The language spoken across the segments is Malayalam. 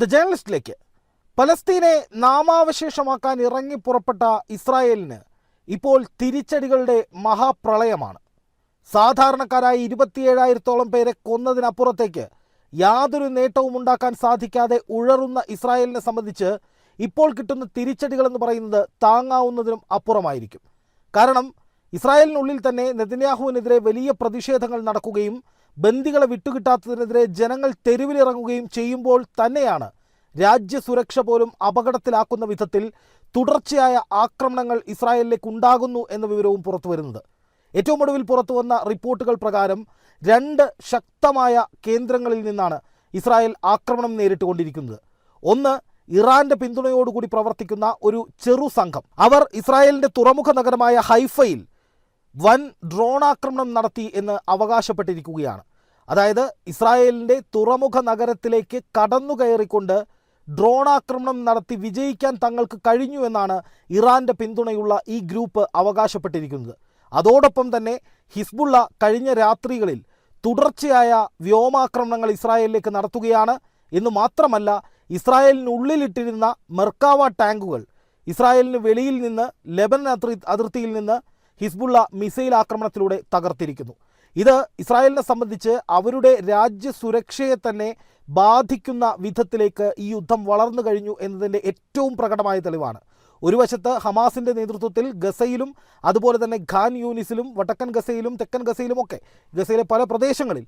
ദ ജേർണലിസ്റ്റിലേക്ക് പലസ്തീനെ നാമാവശേഷമാക്കാൻ ഇറങ്ങി പുറപ്പെട്ട ഇസ്രായേലിന് ഇപ്പോൾ തിരിച്ചടികളുടെ മഹാപ്രളയമാണ്. സാധാരണക്കാരായ ഇരുപത്തിയേഴായിരത്തോളം പേരെ കൊന്നതിനപ്പുറത്തേക്ക് യാതൊരു നേട്ടവും ഉണ്ടാക്കാൻ സാധിക്കാതെ ഉഴറുന്ന ഇസ്രായേലിനെ സംബന്ധിച്ച് ഇപ്പോൾ കിട്ടുന്ന തിരിച്ചടികൾ എന്ന് പറയുന്നത് താങ്ങാവുന്നതിനും അപ്പുറമായിരിക്കും. കാരണം ഇസ്രായേലിനുള്ളിൽ തന്നെ നെതന്യാഹുവിനെതിരെ വലിയ പ്രതിഷേധങ്ങൾ നടക്കുകയും ബന്ദികളെ വിട്ടുകിട്ടാത്തതിനെതിരെ ജനങ്ങൾ തെരുവിലിറങ്ങുകയും ചെയ്യുമ്പോൾ തന്നെയാണ് രാജ്യസുരക്ഷ പോലും അപകടത്തിലാക്കുന്ന വിധത്തിൽ തുടർച്ചയായ ആക്രമണങ്ങൾ ഇസ്രായേലിലേക്ക് ഉണ്ടാകുന്നു എന്ന വിവരവും പുറത്തു വരുന്നത്. ഏറ്റവും ഒടുവിൽ പുറത്തു വന്ന റിപ്പോർട്ടുകൾ പ്രകാരം രണ്ട് ശക്തമായ കേന്ദ്രങ്ങളിൽ നിന്നാണ് ഇസ്രായേൽ ആക്രമണം നേരിട്ടുകൊണ്ടിരിക്കുന്നത്. ഒന്ന് ഇറാന്റെ പിന്തുണയോടുകൂടി പ്രവർത്തിക്കുന്ന ഒരു ചെറു സംഘം. അവർ ഇസ്രായേലിന്റെ തുറമുഖ നഗരമായ ഹൈഫയിൽ വൻ ഡ്രോൺ ആക്രമണം നടത്തി എന്ന് അവകാശപ്പെട്ടിരിക്കുകയാണ്. അതായത് ഇസ്രായേലിന്റെ തുറമുഖ നഗരത്തിലേക്ക് കടന്നു കയറിക്കൊണ്ട് ഡ്രോൺ ആക്രമണം നടത്തി വിജയിക്കാൻ തങ്ങൾക്ക് കഴിഞ്ഞു എന്നാണ് ഇറാന്റെ പിന്തുണയുള്ള ഈ ഗ്രൂപ്പ് അവകാശപ്പെട്ടിരിക്കുന്നത്. അതോടൊപ്പം തന്നെ ഹിസ്ബുള്ള കഴിഞ്ഞ രാത്രികളിൽ തുടർച്ചയായ വ്യോമാക്രമണങ്ങൾ ഇസ്രായേലിലേക്ക് നടത്തുകയാണ്. എന്ന് മാത്രമല്ല ഇസ്രായേലിനുള്ളിലിട്ടിരുന്ന മെർക്കാവ ടാങ്കുകൾ ഇസ്രായേലിന് വെളിയിൽ നിന്ന് ലെബനൻ അതിർത്തിയിൽ നിന്ന് ഹിസ്ബുള്ള മിസൈൽ ആക്രമണത്തിലൂടെ തകർത്തിരിക്കുന്നു. ഇത് ഇസ്രായേലിനെ സംബന്ധിച്ച് അവരുടെ രാജ്യസുരക്ഷയെ തന്നെ ബാധിക്കുന്ന വിധത്തിലേക്ക് ഈ യുദ്ധം വളർന്നു കഴിഞ്ഞു എന്നതിന്റെ ഏറ്റവും പ്രകടമായ തെളിവാണ്. ഒരു വശത്ത് ഹമാസിന്റെ നേതൃത്വത്തിൽ ഗസയിലും അതുപോലെ തന്നെ ഖാൻ യൂനിസിലും വടക്കൻ ഗസയിലും തെക്കൻ ഗസയിലും ഒക്കെ ഗസയിലെ പല പ്രദേശങ്ങളിൽ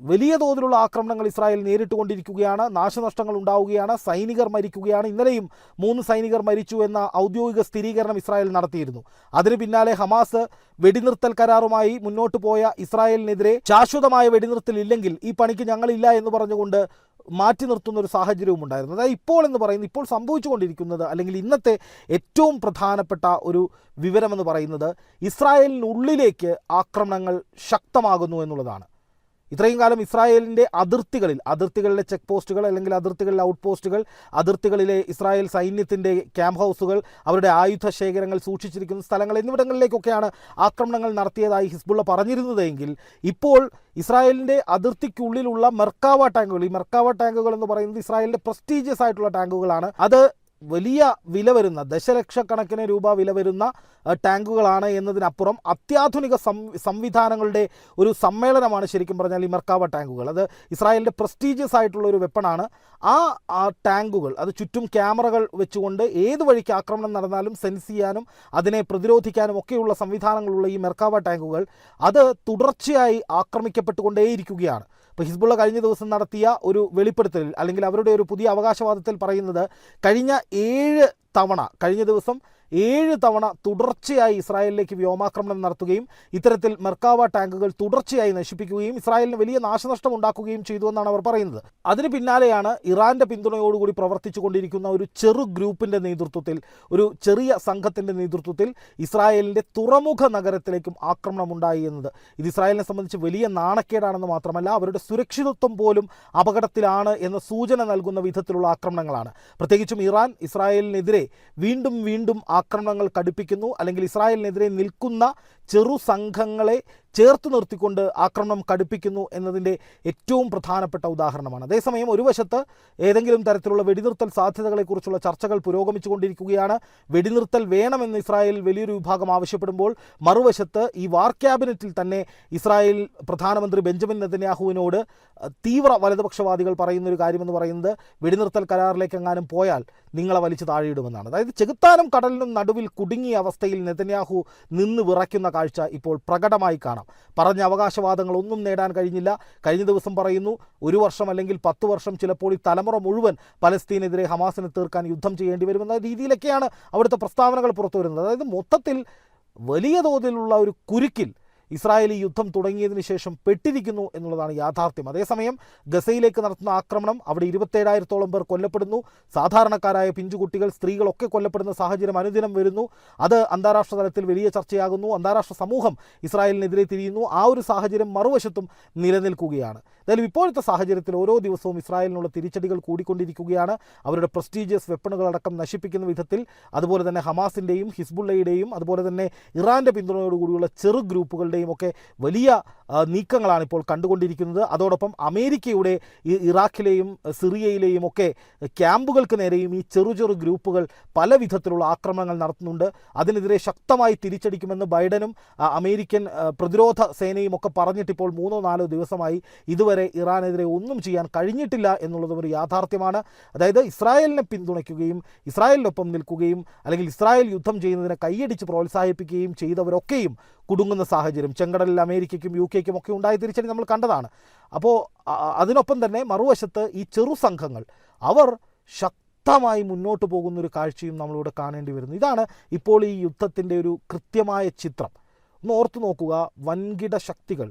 വലിയ തോതിലുള്ള ആക്രമണങ്ങൾ ഇസ്രായേൽ നേരിട്ടുകൊണ്ടിരിക്കുകയാണ്. നാശനഷ്ടങ്ങൾ ഉണ്ടാവുകയാണ്. സൈനികർ മരിക്കുകയാണ്. ഇന്നലെയും മൂന്ന് സൈനികർ മരിച്ചു എന്ന ഔദ്യോഗിക സ്ഥിരീകരണം ഇസ്രായേൽ നടത്തിയിരുന്നു. അതിന് പിന്നാലെ ഹമാസ് വെടിനിർത്തൽ കരാറുമായി മുന്നോട്ടു പോയ ഇസ്രായേലിനെതിരെ ശാശ്വതമായ വെടിനിർത്തൽ ഇല്ലെങ്കിൽ ഈ പണിക്ക് ഞങ്ങളില്ല എന്ന് പറഞ്ഞുകൊണ്ട് മാറ്റി നിർത്തുന്ന ഒരു സാഹചര്യവും ഉണ്ടായിരുന്നു. അതായത് ഇപ്പോൾ എന്ന് പറയുന്നത് ഇപ്പോൾ സംഭവിച്ചുകൊണ്ടിരിക്കുന്നത് അല്ലെങ്കിൽ ഇന്നത്തെ ഏറ്റവും പ്രധാനപ്പെട്ട ഒരു വിവരമെന്ന് പറയുന്നത് ഇസ്രായേലിനുള്ളിലേക്ക് ആക്രമണങ്ങൾ ശക്തമാകുന്നു എന്നുള്ളതാണ്. ഇത്രയും കാലം ഇസ്രായേലിന്റെ അതിർത്തികളിൽ അതിർത്തികളിലെ ചെക്ക് പോസ്റ്റുകൾ അല്ലെങ്കിൽ അതിർത്തികളിലെ ഔട്ട് പോസ്റ്റുകൾ അതിർത്തികളിലെ ഇസ്രായേൽ സൈന്യത്തിന്റെ ക്യാമ്പ് ഹൗസുകൾ അവരുടെ ആയുധ ശേഖരങ്ങൾ സൂക്ഷിച്ചിരിക്കുന്ന സ്ഥലങ്ങൾ എന്നിവിടങ്ങളിലേക്കൊക്കെയാണ് ആക്രമണങ്ങൾ നടത്തിയതായി ഹിസ്ബുള്ള പറഞ്ഞിരുന്നതെങ്കിൽ ഇപ്പോൾ ഇസ്രായേലിന്റെ അതിർത്തിക്കുള്ളിലുള്ള മെർക്കാവ ടാങ്കുകൾ ഈ മെർക്കാവ ടാങ്കുകൾ എന്ന് പറയുന്നത് ഇസ്രായേലിന്റെ പ്രസ്റ്റീജിയസ് ആയിട്ടുള്ള ടാങ്കുകളാണ്. അത് വലിയ വില വരുന്ന ദശലക്ഷക്കണക്കിന് രൂപ വില വരുന്ന ടാങ്കുകളാണ് എന്നതിനപ്പുറം അത്യാധുനിക സംവിധാനങ്ങളുടെ ഒരു സമ്മേളനമാണ് ശരിക്കും പറഞ്ഞാൽ ഈ മെർക്കാവ ടാങ്കുകൾ. അത് ഇസ്രായേലിന്റെ പ്രസ്റ്റീജിയസ് ആയിട്ടുള്ള ഒരു വെപ്പണാണ്. ആ ടാങ്കുകൾ അത് ചുറ്റും ക്യാമറകൾ വെച്ചുകൊണ്ട് ഏത് വഴിക്ക് ആക്രമണം നടന്നാലും സെൻസ് ചെയ്യാനും അതിനെ പ്രതിരോധിക്കാനും ഒക്കെയുള്ള സംവിധാനങ്ങളുള്ള ഈ മെർക്കാവ ടാങ്കുകൾ അത് തുടർച്ചയായി ആക്രമിക്കപ്പെട്ടുകൊണ്ടേയിരിക്കുകയാണ്. ഇപ്പോൾ ഹിസ്ബുള്ള കഴിഞ്ഞ ദിവസം നടത്തിയ ഒരു വെളിപ്പെടുത്തലിൽ അല്ലെങ്കിൽ അവരുടെ ഒരു പുതിയ അവകാശവാദത്തിൽ പറയുന്നത് കഴിഞ്ഞ ഏഴ് തവണ കഴിഞ്ഞ ദിവസം ഏഴ് തവണ തുടർച്ചയായി ഇസ്രായേലിലേക്ക് വ്യോമാക്രമണം നടത്തുകയും ഇത്തരത്തിൽ മെർക്കാവ ടാങ്കുകൾ തുടർച്ചയായി നശിപ്പിക്കുകയും ഇസ്രായേലിന് വലിയ നാശനഷ്ടം ഉണ്ടാക്കുകയും ചെയ്തു എന്നാണ് അവർ പറയുന്നത്. അതിന് പിന്നാലെയാണ് ഇറാന്റെ പിന്തുണയോടുകൂടി പ്രവർത്തിച്ചു കൊണ്ടിരിക്കുന്ന ഒരു ചെറു ഗ്രൂപ്പിന്റെ നേതൃത്വത്തിൽ ഒരു ചെറിയ സംഘത്തിന്റെ നേതൃത്വത്തിൽ ഇസ്രായേലിന്റെ തുറമുഖ നഗരത്തിലേക്കും ആക്രമണം ഉണ്ടായി എന്നത്. ഇത് ഇസ്രായേലിനെ സംബന്ധിച്ച് വലിയ നാണക്കേടാണെന്ന് മാത്രമല്ല അവരുടെ സുരക്ഷിതത്വം പോലും അപകടത്തിലാണ് എന്ന സൂചന നൽകുന്ന വിധത്തിലുള്ള ആക്രമണങ്ങളാണ്. പ്രത്യേകിച്ചും ഇറാൻ ഇസ്രായേലിനെതിരെ വീണ്ടും വീണ്ടും ആക്രമണങ്ങൾ കടുപ്പിക്കുന്നു അല്ലെങ്കിൽ ഇസ്രായേലിനെതിരെ നിൽക്കുന്ന ചെറു സംഘങ്ങളെ ചേർത്ത് നിർത്തിക്കൊണ്ട് ആക്രമണം കടുപ്പിക്കുന്നു എന്നതിന്റെ ഏറ്റവും പ്രധാനപ്പെട്ട ഉദാഹരണമാണ്. അതേസമയം ഒരു വശത്ത് ഏതെങ്കിലും തരത്തിലുള്ള വെടിനിർത്തൽ സാധ്യതകളെക്കുറിച്ചുള്ള ചർച്ചകൾ പുരോഗമിച്ചുകൊണ്ടിരിക്കുകയാണ്. വെടിനിർത്തൽ വേണമെന്ന് ഇസ്രായേൽ വലിയൊരു വിഭാഗം ആവശ്യപ്പെടുമ്പോൾ മറുവശത്ത് ഈ വാർ ക്യാബിനറ്റിൽ തന്നെ ഇസ്രായേൽ പ്രധാനമന്ത്രി ബെഞ്ചമിൻ നെതന്യാഹുവിനോട് തീവ്ര വലതുപക്ഷവാദികൾ പറയുന്നൊരു കാര്യമെന്ന് പറയുന്നത് വെടിനിർത്തൽ കരാറിലേക്ക് എങ്ങാനും പോയാൽ നിങ്ങളെ വലിച്ചു താഴെയിടുമെന്നാണ്. അതായത് ചെകുത്താനും കടലിനും നടുവിൽ കുടുങ്ങിയ അവസ്ഥയിൽ നെതന്യാഹു നിന്ന് വിറയ്ക്കുന്ന കാഴ്ച ഇപ്പോൾ പ്രകടമായി കാണാം. പറഞ്ഞ അവകാശവാദങ്ങളൊന്നും നേടാൻ കഴിഞ്ഞില്ല. കഴിഞ്ഞ ദിവസം പറയുന്നു ഒരു വർഷം അല്ലെങ്കിൽ പത്ത് വർഷം ചിലപ്പോൾ ഈ തലമുറ മുഴുവൻ പലസ്തീനെതിരെ ഹമാസിനെ തീർക്കാൻ യുദ്ധം ചെയ്യേണ്ടി വരുമെന്ന രീതിയിലൊക്കെയാണ് അവിടുത്തെ പ്രസ്താവനകൾ പുറത്തു വരുന്നത് അതായത് മൊത്തത്തിൽ വലിയ തോതിലുള്ള ഒരു കുരുക്കിൽ ഇസ്രായേൽ യുദ്ധം തുടങ്ങിയതിനു ശേഷം പെട്ടിരിക്കുന്നു എന്നുള്ളതാണ് യാഥാർത്ഥ്യം. അതേസമയം ഗസയിലേക്ക് നടത്തുന്ന ആക്രമണം അവിടെ ഇരുപത്തേഴായിരത്തോളം പേർ കൊല്ലപ്പെടുന്നു. സാധാരണക്കാരായ പിഞ്ചുകുട്ടികൾ സ്ത്രീകളൊക്കെ കൊല്ലപ്പെടുന്ന സാഹചര്യം അനുദിനം വരുന്നു. അത് അന്താരാഷ്ട്ര തലത്തിൽ വലിയ ചർച്ചയാകുന്നു. അന്താരാഷ്ട്ര സമൂഹം ഇസ്രായേലിനെതിരെ തിരിയുന്നു. ആ ഒരു സാഹചര്യം മറുവശത്തും നിലനിൽക്കുകയാണ്. എന്തായാലും ഇപ്പോഴത്തെ സാഹചര്യത്തിൽ ഓരോ ദിവസവും ഇസ്രായേലിനുള്ള തിരിച്ചടികൾ കൂടിക്കൊണ്ടിരിക്കുകയാണ്. അവരുടെ പ്രസ്റ്റീജിയസ് വെപ്പണുകളടക്കം നശിപ്പിക്കുന്ന വിധത്തിൽ. അതുപോലെ തന്നെ ഹമാസിന്റെയും ഹിസ്ബുള്ളയുടെയും അതുപോലെ തന്നെ ഇറാന്റെ പിന്തുണയോടുകൂടിയുള്ള ചെറു ഗ്രൂപ്പുകളുടെയും ഒക്കെ വലിയ നീക്കങ്ങളാണ് ഇപ്പോൾ കണ്ടുകൊണ്ടിരിക്കുന്നത്. അതോടൊപ്പം അമേരിക്കയുടെ ഇറാഖിലെയും സിറിയയിലെയും ഒക്കെ ക്യാമ്പുകൾക്ക് നേരെയും ഈ ചെറു ചെറു ഗ്രൂപ്പുകൾ പല വിധത്തിലുള്ള ആക്രമണങ്ങൾ നടത്തുന്നുണ്ട്. അതിനെതിരെ ശക്തമായി തിരിച്ചടിക്കുമെന്ന് ബൈഡനും അമേരിക്കൻ പ്രതിരോധ സേനയും ഒക്കെ പറഞ്ഞിട്ടിപ്പോൾ മൂന്നോ നാലോ ദിവസമായി ഇതുവരെ ഇറാനെതിരെ ഒന്നും ചെയ്യാൻ കഴിഞ്ഞിട്ടില്ല എന്നുള്ളതും ഒരു യാഥാർത്ഥ്യമാണ്. അതായത് ഇസ്രായേലിനെ പിന്തുണയ്ക്കുകയും ഇസ്രായേലിനൊപ്പം നിൽക്കുകയും അല്ലെങ്കിൽ ഇസ്രായേൽ യുദ്ധം ചെയ്യുന്നതിനെ കൈയടിച്ച് പ്രോത്സാഹിപ്പിക്കുകയും ചെയ്തവരൊക്കെയും കുടുങ്ങുന്ന സാഹചര്യം. ചെങ്കടലിൽ അമേരിക്കയ്ക്കും യു കെക്കും ഒക്കെ ഉണ്ടായ തിരിച്ചടി നമ്മൾ കണ്ടതാണ്. അപ്പോൾ അതിനൊപ്പം തന്നെ മറുവശത്ത് ഈ ചെറു സംഘങ്ങൾ അവർ ശക്തമായി മുന്നോട്ട് പോകുന്ന ഒരു കാഴ്ചയും നമ്മളിവിടെ കാണേണ്ടി വരുന്നു. ഇതാണ് ഇപ്പോൾ ഈ യുദ്ധത്തിന്റെ ഒരു കൃത്യമായ ചിത്രം. ഒന്ന് ഓർത്തു നോക്കുക വൻകിട ശക്തികൾ.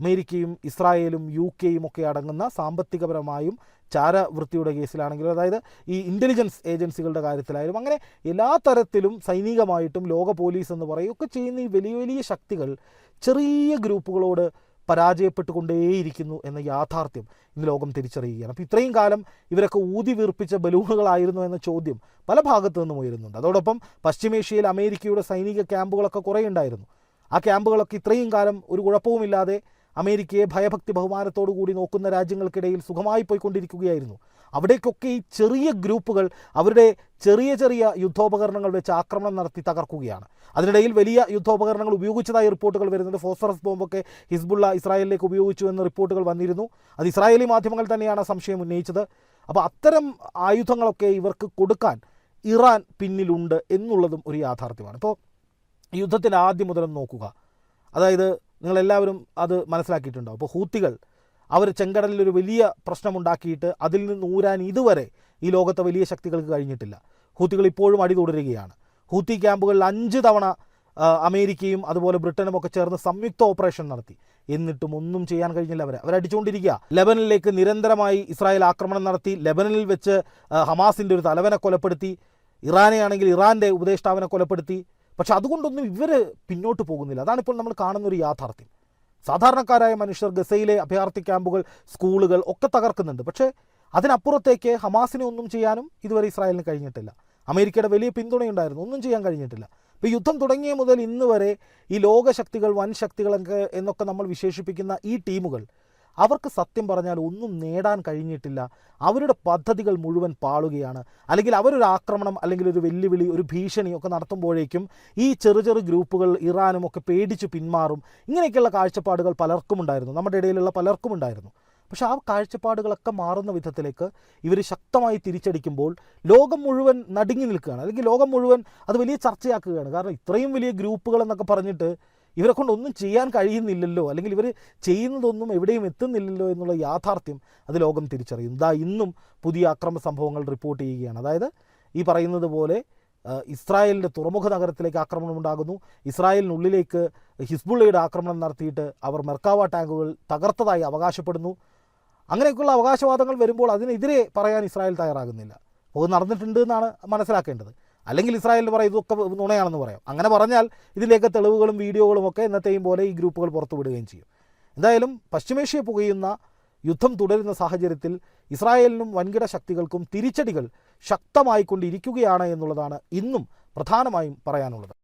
അമേരിക്കയും ഇസ്രായേലും യു കെയും ഒക്കെ അടങ്ങുന്ന സാമ്പത്തികപരമായും ചാരവൃത്തിയുടെ കേസിലാണെങ്കിലും അതായത് ഈ ഇന്റലിജൻസ് ഏജൻസികളുടെ കാര്യത്തിലായാലും അങ്ങനെ എല്ലാ തരത്തിലും സൈനികമായിട്ടും ലോക പോലീസ് എന്ന് പറയും ഒക്കെ ചെയ്യുന്ന ഈ വലിയ വലിയ ശക്തികൾ ചെറിയ ഗ്രൂപ്പുകളോട് പരാജയപ്പെട്ടുകൊണ്ടേയിരിക്കുന്നു എന്ന യാഥാർത്ഥ്യം ഇന്ന് ലോകം തിരിച്ചറിയുകയാണ്. അപ്പോൾ ഇത്രയും കാലം ഇവരൊക്കെ ഊതി വീർപ്പിച്ച ബലൂണുകളായിരുന്നു എന്ന ചോദ്യം പല ഭാഗത്തു നിന്നും ഉയരുന്നുണ്ട്. അതോടൊപ്പം പശ്ചിമേഷ്യയിൽ അമേരിക്കയുടെ സൈനിക ക്യാമ്പുകളൊക്കെ കുറേ ഉണ്ടായിരുന്നു. ആ ക്യാമ്പുകളൊക്കെ ഇത്രയും കാലം ഒരു കുഴപ്പവുമില്ലാതെ അമേരിക്കയെ ഭയഭക്തി ബഹുമാനത്തോടു കൂടി നോക്കുന്ന രാജ്യങ്ങൾക്കിടയിൽ സുഖമായി പോയിക്കൊണ്ടിരിക്കുകയായിരുന്നു. അവിടേക്കൊക്കെ ഈ ചെറിയ ഗ്രൂപ്പുകൾ അവരുടെ ചെറിയ ചെറിയ യുദ്ധോപകരണങ്ങൾ വെച്ച് ആക്രമണം നടത്തി തകർക്കുകയാണ്. അതിനിടയിൽ വലിയ യുദ്ധോപകരണങ്ങൾ ഉപയോഗിച്ചതായി റിപ്പോർട്ടുകൾ വരുന്നുണ്ട്. ഫോസ്ഫറസ് ബോംബൊക്കെ ഹിസ്ബുള്ള ഇസ്രായേലിലേക്ക് ഉപയോഗിച്ചു എന്ന റിപ്പോർട്ടുകൾ വന്നിരുന്നു. അത് ഇസ്രായേലി മാധ്യമങ്ങൾ തന്നെയാണ് സംശയം ഉന്നയിച്ചത്. അപ്പോൾ അത്തരം ആയുധങ്ങളൊക്കെ ഇവർക്ക് കൊടുക്കാൻ ഇറാൻ പിന്നിലുണ്ട് എന്നുള്ളതും ഒരു യാഥാർത്ഥ്യമാണ്. ഇപ്പോൾ യുദ്ധത്തിന്റെ ആദ്യം മുതലും നോക്കുക. അതായത് നിങ്ങളെല്ലാവരും അത് മനസ്സിലാക്കിയിട്ടുണ്ടാവും. അപ്പോൾ ഹൂത്തികൾ അവർ ചെങ്കടലിൽ ഒരു വലിയ പ്രശ്നമുണ്ടാക്കിയിട്ട് അതിൽ നിന്ന് ഊരാൻ ഇതുവരെ ഈ ലോകത്തെ വലിയ ശക്തികൾക്ക് കഴിഞ്ഞിട്ടില്ല. ഹൂത്തികൾ ഇപ്പോഴും അടി തുടരുകയാണ്. ഹൂത്തി ക്യാമ്പുകളിൽ അഞ്ച് തവണ അമേരിക്കയും അതുപോലെ ബ്രിട്ടനും ഒക്കെ ചേർന്ന് സംയുക്ത ഓപ്പറേഷൻ നടത്തി. എന്നിട്ടും ഒന്നും ചെയ്യാൻ കഴിഞ്ഞില്ല അവരെ. അവരടിച്ചുകൊണ്ടിരിക്കുക. ലെബനിലേക്ക് നിരന്തരമായി ഇസ്രായേൽ ആക്രമണം നടത്തി. ലെബനനിൽ വെച്ച് ഹമാസിന്റെ ഒരു തലവനെ കൊലപ്പെടുത്തി. ഇറാനെ ആണെങ്കിൽ ഇറാന്റെ ഉപദേഷ്ടാവിനെ കൊലപ്പെടുത്തി. പക്ഷെ അതുകൊണ്ടൊന്നും ഇവർ പിന്നോട്ട് പോകുന്നില്ല. അതാണിപ്പോൾ നമ്മൾ കാണുന്ന ഒരു യാഥാർത്ഥ്യം. സാധാരണക്കാരായ മനുഷ്യർ ഗസയിലെ അഭയാർത്ഥി ക്യാമ്പുകൾ സ്കൂളുകൾ ഒക്കെ തകർക്കുന്നുണ്ട്. പക്ഷേ അതിനപ്പുറത്തേക്ക് ഹമാസിനെ ഒന്നും ചെയ്യാനും ഇതുവരെ ഇസ്രായേലിന് കഴിഞ്ഞിട്ടില്ല. അമേരിക്കയുടെ വലിയ പിന്തുണയുണ്ടായിരുന്നു ഒന്നും ചെയ്യാൻ കഴിഞ്ഞിട്ടില്ല. ഇപ്പോൾ യുദ്ധം തുടങ്ങിയ മുതൽ ഇന്ന് വരെ ഈ ലോകശക്തികൾ വൻ ശക്തികളൊക്കെ എന്നൊക്കെ നമ്മൾ വിശേഷിപ്പിക്കുന്ന ഈ ടീമുകൾ അവർക്ക് സത്യം പറഞ്ഞാൽ ഒന്നും നേടാൻ കഴിഞ്ഞിട്ടില്ല. അവരുടെ പദ്ധതികൾ മുഴുവൻ പാളുകയാണ്. അല്ലെങ്കിൽ അവരൊരു ആക്രമണം അല്ലെങ്കിൽ ഒരു വെല്ലുവിളി ഒരു ഭീഷണി ഒക്കെ നടത്തുമ്പോഴേക്കും ഈ ചെറു ചെറു ഗ്രൂപ്പുകൾ ഇറാനും ഒക്കെ പേടിച്ച് പിന്മാറും. ഇങ്ങനെയൊക്കെയുള്ള കാഴ്ചപ്പാടുകൾ പലർക്കും ഉണ്ടായിരുന്നു. നമ്മുടെ ഇടയിലുള്ള പലർക്കും ഉണ്ടായിരുന്നു. പക്ഷെ ആ കാഴ്ചപ്പാടുകളൊക്കെ മാറുന്ന വിധത്തിലേക്ക് ഇവർ ശക്തമായി തിരിച്ചടിക്കുമ്പോൾ ലോകം മുഴുവൻ നടുങ്ങി നിൽക്കുകയാണ്. അല്ലെങ്കിൽ ലോകം മുഴുവൻ അത് വലിയ ചർച്ചയാക്കുകയാണ്. കാരണം ഇത്രയും വലിയ ഗ്രൂപ്പുകൾ എന്നൊക്കെ പറഞ്ഞിട്ട് ഇവരെ കൊണ്ട് ഒന്നും ചെയ്യാൻ കഴിയുന്നില്ലല്ലോ. അല്ലെങ്കിൽ ഇവർ ചെയ്യുന്നതൊന്നും എവിടെയും എത്തുന്നില്ലല്ലോ എന്നുള്ള യാഥാർത്ഥ്യം അത് ലോകം തിരിച്ചറിയും. ഇതാ ഇന്നും പുതിയ അക്രമ സംഭവങ്ങൾ റിപ്പോർട്ട് ചെയ്യുകയാണ്. അതായത് ഈ പറയുന്നത് പോലെ ഇസ്രായേലിന്റെ തുറമുഖ നഗരത്തിലേക്ക് ആക്രമണം ഉണ്ടാകുന്നു. ഇസ്രായേലിനുള്ളിലേക്ക് ഹിസ്ബുള്ളയുടെ ആക്രമണം നടത്തിയിട്ട് അവർ മെർക്കാവ ടാങ്കുകൾ തകർത്തതായി അവകാശപ്പെടുന്നു. അങ്ങനെയൊക്കെയുള്ള അവകാശവാദങ്ങൾ വരുമ്പോൾ അതിനെതിരെ പറയാൻ ഇസ്രായേൽ തയ്യാറാകുന്നില്ല. അത് നടന്നിട്ടുണ്ട് എന്നാണ് മനസ്സിലാക്കേണ്ടത്. അല്ലെങ്കിൽ ഇസ്രായേൽ പറയും ഇതൊക്കെ നുണയാണെന്ന് പറയാം. അങ്ങനെ പറഞ്ഞാൽ ഇതിലേക്ക് തെളിവുകളും വീഡിയോകളും ഒക്കെ എന്നത്തെയും പോലെ ഈ ഗ്രൂപ്പുകൾ പുറത്തുവിടുകയും ചെയ്യും. എന്തായാലും പശ്ചിമേഷ്യ പുകയുന്ന യുദ്ധം തുടരുന്ന സാഹചര്യത്തിൽ ഇസ്രായേലിനും വൻകിട ശക്തികൾക്കും തിരിച്ചടികൾ ശക്തമായിക്കൊണ്ടിരിക്കുകയാണ് എന്നുള്ളതാണ് ഇന്നും പ്രധാനമായും പറയാനുള്ളത്.